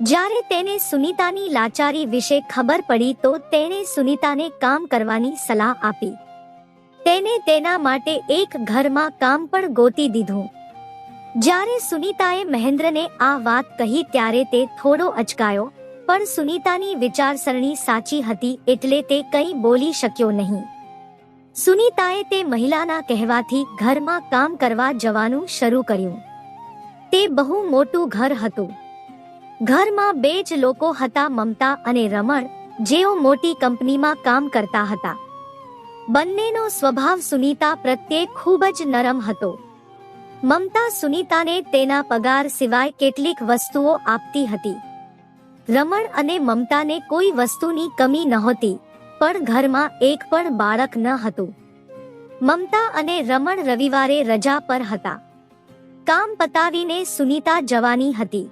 જ્યારે તેને સુનીતાની લાચારી વિશે ખબર પડી તો તેણે સુનીતાને કામ કરવાની સલાહ આપી. તેને તેના માટે એક ઘરમાં કામ પણ ગોતી દીધું. જ્યારે સુનીતાએ મહેન્દ્રને આ વાત કહી ત્યારે તે થોડો અચકાયો, પણ સુનીતાની વિચારસરણી સાચી હતી એટલે તે કંઈ બોલી શક્યો નહીં. સુનીતાએ તે મહિલાના કહેવાથી ઘરમાં કામ કરવા જવાનું શરૂ કર્યું. તે બહુ મોટું ઘર હતું. ઘરમાં બે જ લોકો હતા, મમતા અને રમણ, જેઓ મોટી કંપનીમાં કામ કરતા હતા. બંનેનો સ્વભાવ સુનીતા પ્રત્યે ખૂબ જ નરમ હતો. મમતા સુનીતાને તેના પગાર સિવાય કેટલીક વસ્તુઓ આપતી હતી. રમણ અને મમતાને કોઈ વસ્તુની કમી નહોતી, પણ ઘરમાં એક પણ બાળક ન હતું. મમતા અને રમણ રવિવારે રજા પર હતા. કામ પતાવીને સુનીતા જવાની હતી.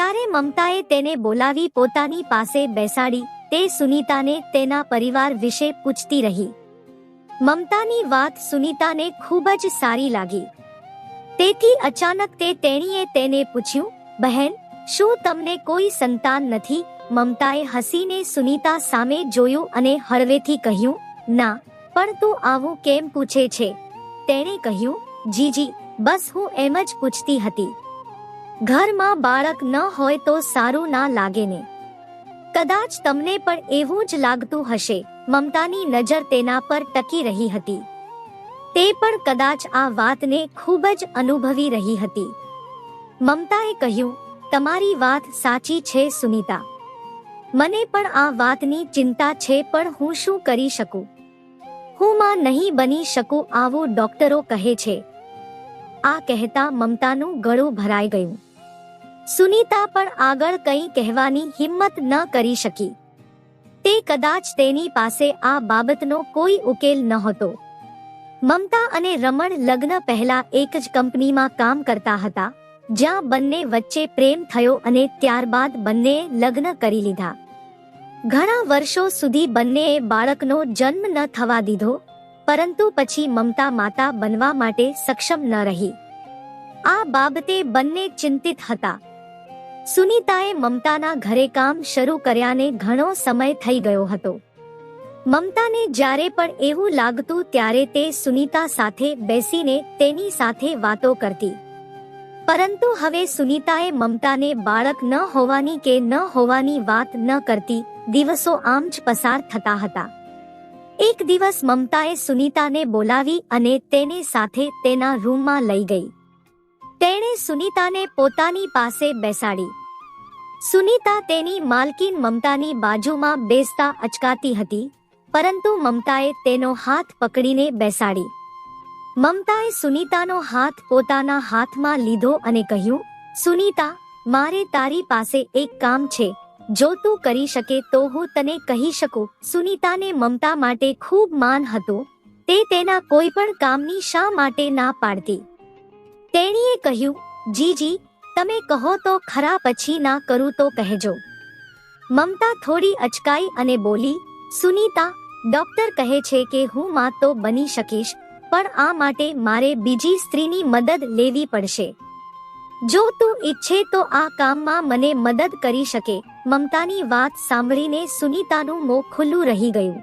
ત્યારે મમતાએ તેને બોલાવી પોતાની પાસે બેસાડી, તે સુનીતાને તેના પરિવાર વિશે પૂછતી રહી. મમતાની વાત સુનીતાને ખૂબ જ સારી લાગી. તેથી અચાનક તે તેણીએ તેને પૂછ્યું, બહેન, શું તમને કોઈ સંતાન નથી? મમતાએ હસીને સુનીતા સામે જોયું અને હળવેથી કહ્યું, ના, પણ તું આવું કેમ પૂછે છે? તેણે કહ્યું, જીજી, બસ હું એમ જ પૂછતી હતી. ઘરમાં બાળક ન હોય તો સારું ના લાગે ને. કદાચ તમને પણ એવું જ લાગતું હશે, મમતાની નજર તેના પર ટકી રહી હતી. તે પણ કદાચ આ વાતને ખૂબ જ અનુભવી રહી હતી. મમતાએ કહ્યું, તમારી વાત સાચી છે, સુનીતા. મને પણ આ વાતની ચિંતા છે, પણ હું શું કરી શકું? હું માં નહીં બની શકું, આવું ડોક્ટરો કહે છે. આ કહેતા મમતાનું ગળું ભરાઈ ગયું. સુનીતા પણ આગળ કંઈ કહેવાની હિંમત ન કરી શકી. તે કદાચ તેની પાસે આ બાબતનો કોઈ ઉકેલ નહોતો. મમતા અને રમણ લગ્ન પહેલા એક જ કંપનીમાં કામ કરતા હતા, જ્યાં બંને વચ્ચે પ્રેમ થયો અને ત્યારબાદ બંને લગ્ન કરી લીધા. ઘણા વર્ષો સુધી બંનેએ બાળકનો જન્મ ન થવા દીધો, પરંતુ પછી મમતા માતા બનવા માટે સક્ષમ ન રહી. આ બાબતે બંને ચિંતિત હતા. સુનીતાએ મમતાના ઘરે કામ શરૂ કર્યાને ઘણો સમય થઈ ગયો હતો. મમતાને જ્યારે પણ એવું લાગતું ત્યારે તે સુનીતા સાથે બેસીને તેની સાથે વાતો કરતી. પરંતુ હવે સુનીતાએ મમતાને બાળક ન હોવાની કે ન હોવાની વાત ન કરતી દિવસો આમ જ પસાર થતા હતા. એક દિવસ મમતાએ સુનીતાને બોલાવી અને તેને સાથે તેના રૂમમાં લઈ ગઈ. તેણે સુનીતાને પોતાની પાસે બેસાડી. સુનીતા તેની માલકીન મમતાની બાજુમાં બેસતા અચકાતી હતી, પરંતુ મમતાએ તેનો હાથ પકડીને બેસાડી. મમતાએ સુનીતાનો હાથ પોતાના હાથમાં લીધો અને કહ્યું, સુનીતા, મારે તારી પાસે એક કામ છે. જો તું કરી શકે તો હું તને કહી શકું. સુનીતાને મમતા માટે ખૂબ માન હતું, તે તેના કોઈ પણ કામની શા માટે ના પાડતી. તેણીએ કહ્યું, જીજી, તમે કહો તો ખરા પછી ના કરું તો કહેજો. મમતા થોડી અચકાઈ અને બોલી, સુનીતા, ડોક્ટર કહે છે કે હું માં તો બની શકીશ, પણ આ માટે મારે બીજી સ્ત્રીની મદદ લેવી પડશે. જો તું ઈચ્છે તો આ કામમાં મને મદદ કરી શકે, મમતાની વાત સાંભળીને સુનીતાનું મોં ખુલ્લું રહી ગયું.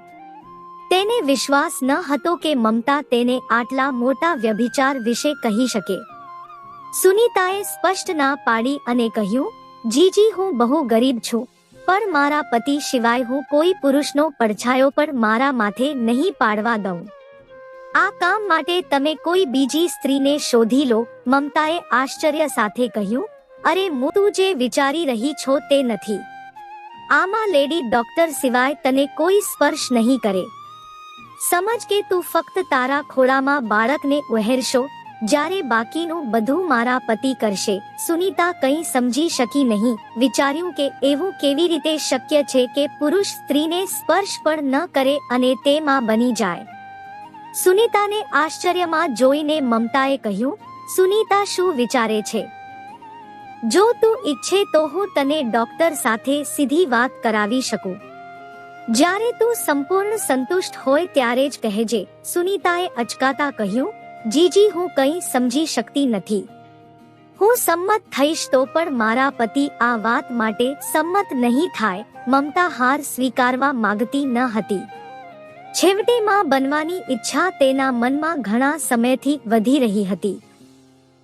તેને વિશ્વાસ ન હતો કે મમતા તેને આટલા મોટા વ્યભિચાર વિશે કહી શકે. સુનીતાએ સ્પષ્ટ ના પાડી અને કહ્યું, જીજી, હું બહુ ગરીબ છું, પણ મારા પતિ સિવાય હું કોઈ પુરુષનો પડછાયો પણ મારા માથે નહીં પાડવા દઉં. આ કામ માટે તમે કોઈ બીજી સ્ત્રીને શોધી લો. મમતાએ આશ્ચર્ય સાથે કહ્યું, અરે, હું તું જે વિચારી રહી છો તે નથી. આમાં લેડી ડોક્ટર સિવાય તને કોઈ સ્પર્શ નહીં કરે. સમજ કે તું ફક્ત તારા ખોળામાં બાળકને ઉહેરશો જ્યારે બાકીનું બધું મારા પતિ કરશે. સુનીતા કંઈ સમજી શકી નહીં. વિચાર્યું કે એવું કેવી રીતે શક્ય છે કે પુરુષ સ્ત્રીને સ્પર્શ પણ ન કરે અને તે માં બની જાય. સુનીતાને આશ્ચર્યમાં જોઈને મમતાએ કહ્યું, સુનીતા શું વિચારે છે? જો તું ઈચ્છે તો હું તને ડોક્ટર સાથે સીધી વાત કરાવી શકું. જ્યારે તું સંપૂર્ણ સંતુષ્ટ હોય ત્યારે જ કહેજે. સુનીતાએ અચકાતા કહ્યું જીજી, હું કંઈ સમજી શકતી નથી. હું સંમત થઈશ તો પણ મારા પતિ આ વાત માટે સંમત નહીં થાય, મમતા હાર સ્વીકારવા માંગતી ન હતી. છેવટે માં બનવાની ઈચ્છા તેના મનમાં ઘણા સમયથી વધી રહી હતી.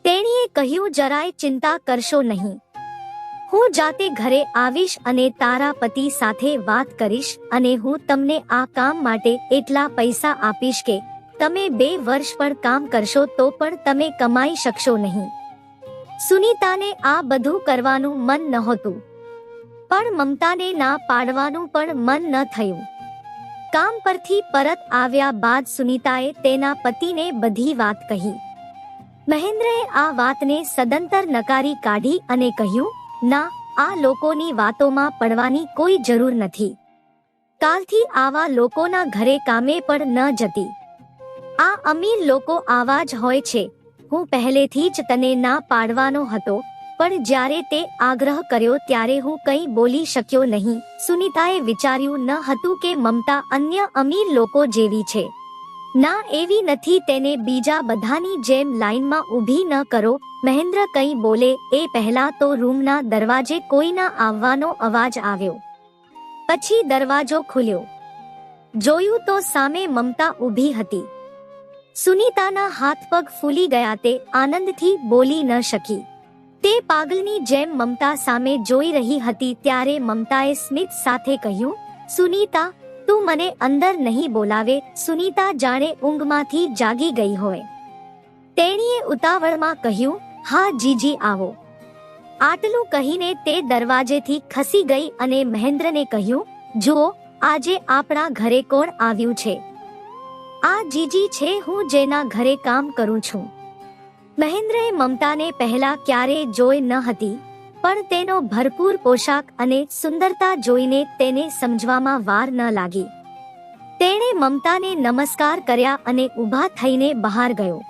તેણીએ કહ્યું, જરાય ચિંતા કરશો નહીં. હું જાતે ઘરે આવીશ અને તારા પતિ સાથે વાત કરીશ અને હું તમને આ કામ માટે એટલા પૈસા આપીશ કે તમે બે વર્ષ પણ કામ કરશો તો પણ તમે કમાઈ શકશો નહીં. સુનીતાને આ બધું કરવાનું મન નહોતું. પણ મમતાને ના પાડવાનું પણ મન ન થયું. કામ પરથી પરત આવ્યા બાદ સુનીતાએ તેના પતિને બધી વાત કહી. મહેન્દ્રએ આ વાતને સદંતર નકારી કાઢી અને કહ્યું, ના, આ લોકોની વાતોમાં પડવાની કોઈ જરૂર નથી. કાલથી આવા લોકોના ઘરે કામે પણ ન જતી. આ અમીર લોકો આવા જ હોય છે. હું પહેલેથી જ તને ના પાડવાનો હતો, પણ જ્યારે તે આગ્રહ કર્યો ત્યારે હું કંઈ બોલી શક્યો નહીં. સુનિતાએ વિચાર્યું ન હતું કે મમતા અન્ય અમીર લોકો જેવી છે. ના, એવી નથી, તેને બીજા બધાની જેમ લાઈનમાં ઊભી ન કરો. મહેન્દ્ર કંઈ બોલે, એ પહેલા તો રૂમના દરવાજે કોઈના આવવાનો અવાજ આવ્યો. પછી દરવાજો ખુલ્યો. જોયું તો સામે મમતા ઊભી હતી. સુનીતાના હાથ પગ ફૂલી ગયા તે આનંદથી બોલી ન શકી. તે પાગલની જેમ મમતા સામે જોઈ રહી હતી ત્યારે મમતાએ સ્મિત સાથે કહ્યું, સુનીતા, તું મને અંદર નહીં બોલાવે, સુનીતા જાણે ઊંઘમાંથી જાગી ગઈ હોય. તેણીએ ઉતાવળમાં કહ્યું, હા જીજી, આવો. આટલું કહીને તે દરવાજેથી ખસી ગઈ અને મહેન્દ્રને કહ્યું, જુઓ, આજે આપણા ઘરે કોણ આવ્યું છે? આ જીજી છે, હું જેના ઘરે કામ કરું છું. મહેન્દ્રએ મમતાને પહેલા ક્યારેય જોઈ ન હતી, પણ તેનો ભરપૂર પોશાક અને સુંદરતા જોઈને તેને સમજવામાં વાર ન લાગી. તેણે મમતાને નમસ્કાર કર્યા અને ઊભા થઈને બહાર ગયો.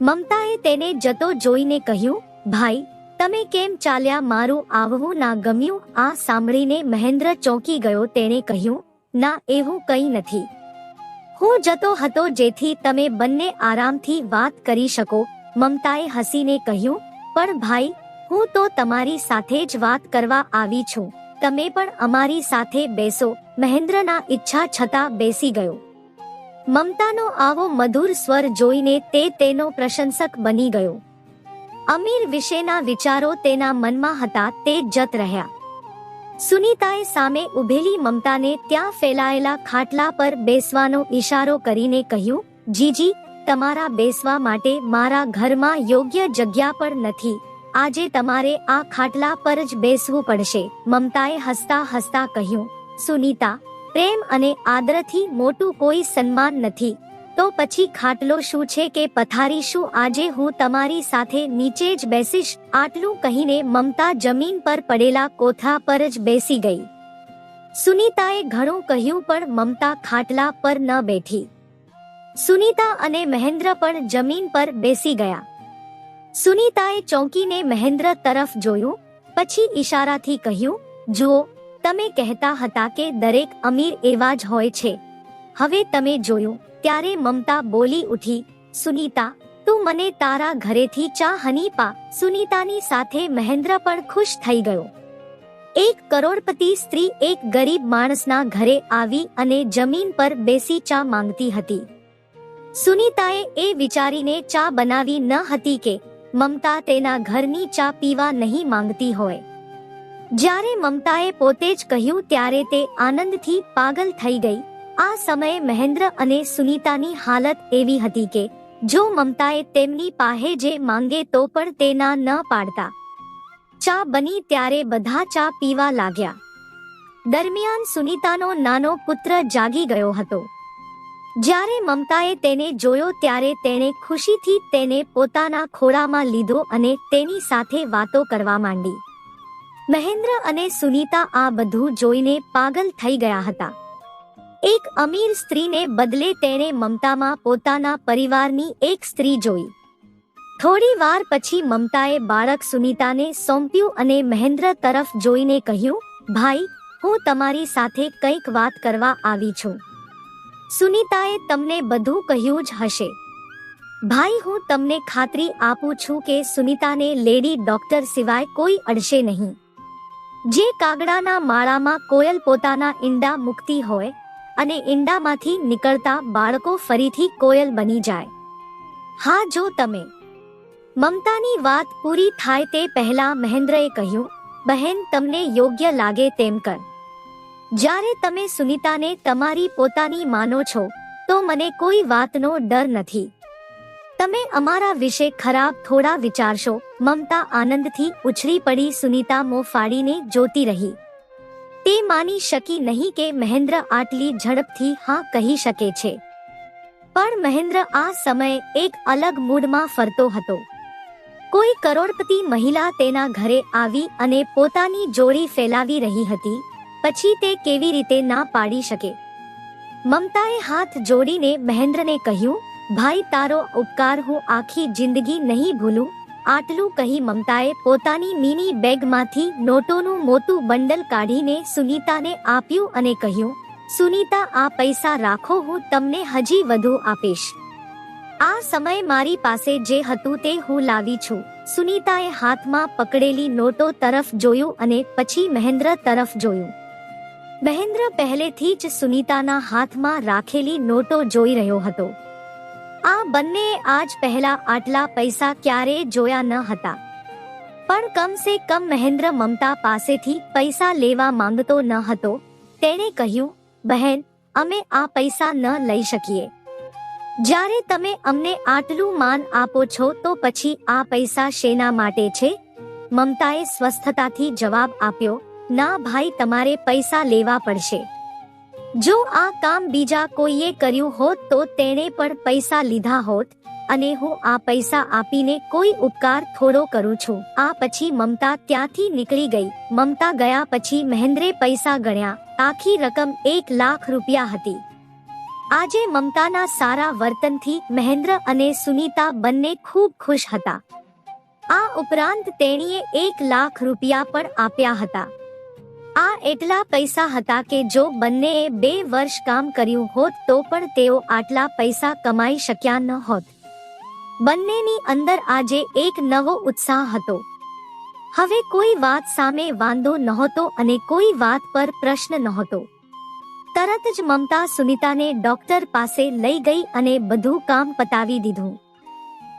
મમતાએ તેને જતો જોઈને કહ્યું, ભાઈ, તમે કેમ ચાલ્યા મારું આવવું ના ગમ્યું? આ સાંભળીને મહેન્દ્ર ચોંકી ગયો, તેણે કહ્યું, ના, એવું કંઈ નથી. હું જતો હતો જેથી તમે બંને આરામથી વાત કરી શકો, મમતાએ હસીને કહ્યું, પણ ભાઈ, હું તો તમારી સાથે જ વાત કરવા આવી છું. તમે પણ અમારી સાથે બેસો. મહેન્દ્રના ઈચ્છા છતાં બેસી ગયો. મમતાનો આવો મધુર સ્વર જોઈને તે તેનો પ્રશંસક બની ગયો. અમીર વિશેના વિચારો તેના મનમાં હતા, તે જત રહ્યા. સુનીતાએ સામે ઉભેલી મમતાને ત્યાં ફેલાયેલા ખાટલા પર બેસવાનો ઈશારો કરીને કહ્યું, જીજી, તમારા બેસવા માટે મારા ઘરમાં યોગ્ય જગ્યા પણ નથી. આજે તમારે આ ખાટલા પર જ બેસવું પડશે. મમતાએ હસતા હસતા કહ્યું, સુનીતા, પ્રેમ અને આદરથી મોટું કોઈ સન્માન નથી. તો પછી ખાટલો શું છે કે પથારી શું? આજે હું તમારી સાથે નીચે જ બેસીશ. આટલું કહીને મમતા જમીન પર પડેલા કોથા પર જ બેસી ગઈ. સુનીતાએ ઘણું કહ્યું પણ મમતા ખાટલા પર ન બેઠી. સુનીતા અને મહેન્દ્ર પણ જમીન પર બેસી ગયા. સુનીતાએ ચોંકીને મહેન્દ્ર તરફ જોયું. પછી ઈશારાથી કહ્યું, જુઓ, તમે કહેતા હતા કે દરેક અમીર એવા જ હોય છે. હવે તમે જોયું, ત્યારે મમતા બોલી ઉઠી, સુનીતા, તું મને તારા ઘરેથી ચા હની પા. સુનીતાની સાથે મહેન્દ્ર પણ ખુશ થઈ ગયો. એક કરોડપતિ સ્ત્રી એક ગરીબ માણસના ઘરે આવી અને જમીન પર બેસી ચા માંગતી હતી. સુનીતાએ એ વિચારીને ચા બનાવી ન હતી કે મમતા તેના ઘરની ચા પીવા નહીં માંગતી હોય. જ્યારે મમતાએ પોતે જ કહ્યું, ત્યારે તે આનંદથી પાગલ થઈ ગઈ. આ સમયે મહેન્દ્ર અને સુનીતાની હાલત એવી હતી કે જો મમતાએ તેમની પાસે જે માંગે તો પણ તેના ન પાડતા. ચા બની ત્યારે બધા ચા પીવા લાગ્યા. દરમિયાન સુનીતાનો નાનો પુત્ર જાગી ગયો હતો. જ્યારે મમતાએ તેને જોયો ત્યારે તેણે ખુશીથી તેને પોતાના ખોળામાં લીધો અને તેની સાથે વાતો કરવા માંડી. મહેન્દ્ર અને સુનીતા આ બધું જોઈને પાગલ થઈ ગયા હતા. એક અમીર સ્ત્રીને બદલે તેણે મમતામાં પોતાના પરિવારની એક સ્ત્રી જોઈ. થોડી વાર પછી મમતાએ બાળક સુનીતાને સોંપ્યું અને મહેન્દ્ર તરફ જોઈને કહ્યું, ભાઈ, હું તમારી સાથે કંઈક વાત કરવા આવી છું. સુનિતાએ તમને બધું કહ્યું જ હશે. ભાઈ, હું તમને ખાતરી આપું છું કે સુનિતાને લેડી ડોક્ટર સિવાય કોઈ અડશે નહીં. જે કાગડાના માળામાં કોયલ પોતાના ઈંડા મૂકતી હોય અને ઈંડામાંથી નીકળતા બાળકો ફરીથી કોયલ બની જાય. હા, જો તમે. મમતાની વાત પૂરી થાય તે પહેલા મહેન્દ્રએ કહ્યું, બહેન, તમને યોગ્ય લાગે તેમ કર. જ્યારે તમે સુનિતાને તમારી પોતાની માનો છો, તો મને કોઈ વાતનો ડર નથી. તમે અમારા વિશે ખરાબ થોડા વિચારશો. મમતા આનંદથી ઉછળી પડી સુનિતા મોં ફાડીને જોતી રહી. તે માની શકી નહીં કે મહેન્દ્ર આટલી ઝડપથી હા કહી શકે છે. પણ મહેન્દ્ર આ સમયે એક અલગ મૂડમાં ફરતો હતો. કોઈ કરોડપતિ મહિલા તેના ઘરે આવી અને પોતાની જોડી ફેલાવી રહી હતી, પછી તે કેવી રીતે ના પાડી શકે? મમતાએ હાથ જોડીને મહેન્દ્રને કહ્યું, ભાઈ, તારો ઉપકાર હું આખી જિંદગી નહીં ભૂલું આટલું કહી મમતાએ પોતાની મિની બેગમાંથી નોટોનું મોટું બંડલ કાઢીને સુનીતાને આપ્યું અને કહ્યું, સુનીતા, આ પૈસા રાખો, હું તમને હજી વધુ આપીશ. આ સમય મારી પાસે જે હતું તે હું લાવી છું. સુનીતાએ હાથમાં પકડેલી નોટો તરફ જોયું અને પછી મહેન્દ્ર તરફ જોયું. મહેન્દ્ર પહેલેથી જ સુનીતાના હાથમાં રાખેલી નોટો જોઈ રહ્યો હતો. આ બંને આજ પહેલા આટલા પૈસા ક્યારેય જોયા ન હતા. પણ કમસે કમ મહેન્દ્ર મમતા પાસેથી પૈસા લેવા માંગતો ન હતો. તેણે કહ્યું, બહેન, અમે આ પૈસા ન લઈ શકીએ. જ્યારે તમે અમને આટલું માન આપો છો તો પછી આ પૈસા શેના માટે છે? મમતાએ સ્વસ્થતાથી જવાબ આપ્યો, ના ભાઈ, તમારે પૈસા લેવા પડશે. જો આ કામ બીજા કોઈએ કર્યું હોત તો તેણે પણ પૈસા લીધા હોત અને હું આ પૈસા આપીને કોઈ ઉપકાર થોડો કરું છું. આ પછી મમતા ત્યાંથી નીકળી ગઈ. મમતા ગયા પછી મહેન્દ્રે પૈસા ગણ્યા. આખી રકમ એક લાખ રૂપિયા હતી. આજે મમતાના સારા વર્તનથી મહેન્દ્ર અને સુનીતા બંને ખૂબ ખુશ હતા. આ ઉપરાંત તેણીએ એક લાખ રૂપિયા પણ આપ્યા હતા. આ એટલા પૈસા હતા કે જો બંનેએ બે વર્ષ કામ કર્યું હોત તો પણ તેઓ આટલા પૈસા કમાઈ શક્યા ન હોત. બંનેની અંદર આજે એક નવો ઉત્સાહ હતો. હવે કોઈ વાત સામે વાંધો નહોતો અને કોઈ વાત પર પ્રશ્ન નહોતો. તરત જ મમતા સુનીતાને ડોક્ટર પાસે લઈ ગઈ અને બધું કામ પતાવી દીધું.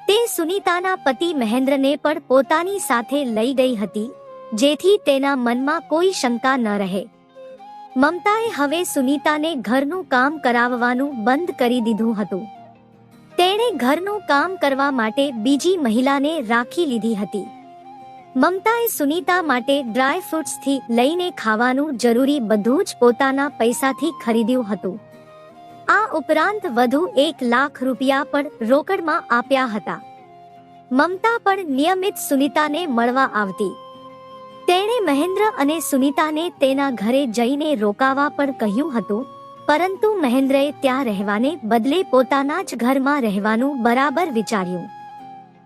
તે સુનીતાના પતિ મહેન્દ્રને પણ પોતાની સાથે લઈ ગઈ હતી. જેથી તેના મનમાં કોઈ શંકા ન રહે. મમતાએ હવે સુનીતાને ઘરનું કામ કરાવવાનું બંધ કરી દીધું હતું. તેણે ઘરનું કામ કરવા માટે બીજી મહિલાને રાખી લીધી હતી. મમતાએ સુનીતા માટે ડ્રાય ફ્રૂટ્સથી લઈને ખાવાનું જરૂરી બધું જ પોતાના પૈસાથી ખરીદ્યું હતું. આ ઉપરાંત વધુ એક લાખ રૂપિયા પણ રોકડમાં આપ્યા હતા. મમતા પણ નિયમિત સુનીતાને મળવા આવતી. તેણે મહેન્દ્ર અને સુનીતાને તેના ઘરે જઈને રોકાવા પણ કહ્યું હતું, પરંતુ મહેન્દ્રએ ત્યાં રહેવાને બદલે પોતાના જ ઘરમાં રહેવાનું બરાબર વિચાર્યું.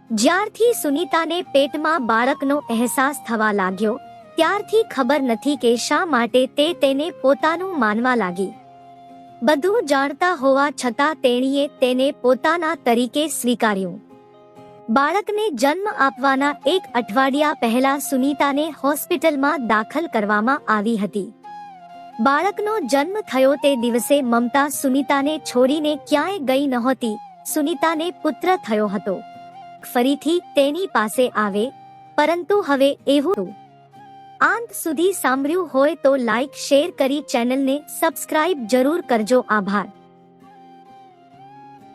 જ્યારથી સુનીતાને પેટમાં બાળકનો અહેસાસ થવા લાગ્યો, ત્યારથી ખબર નથી કે શા માટે તે તેને પોતાનું માનવા લાગી. બધું જાણતા હોવા છતાં તેણીએ તેને પોતાના તરીકે સ્વીકાર્યું. બાળકને જન્મ આપવાના એક અઠવાડિયા પહેલા સુનીતાને હોસ્પિટલમાં દાખલ કરવામાં આવી હતી. બાળકનો જન્મ થયો તે દિવસે મમતા સુનીતાને છોડીને ક્યાંય ગઈ નહોતી. સુનીતાને પુત્ર થયો હતો. ફરીથી તેની પાસે આવે, પરંતુ હવે એવું અંત સુધી સાંભળ્યું હોય તો લાઈક શેર કરી ચેનલને સબસ્ક્રાઇબ જરૂર કરજો. આભાર.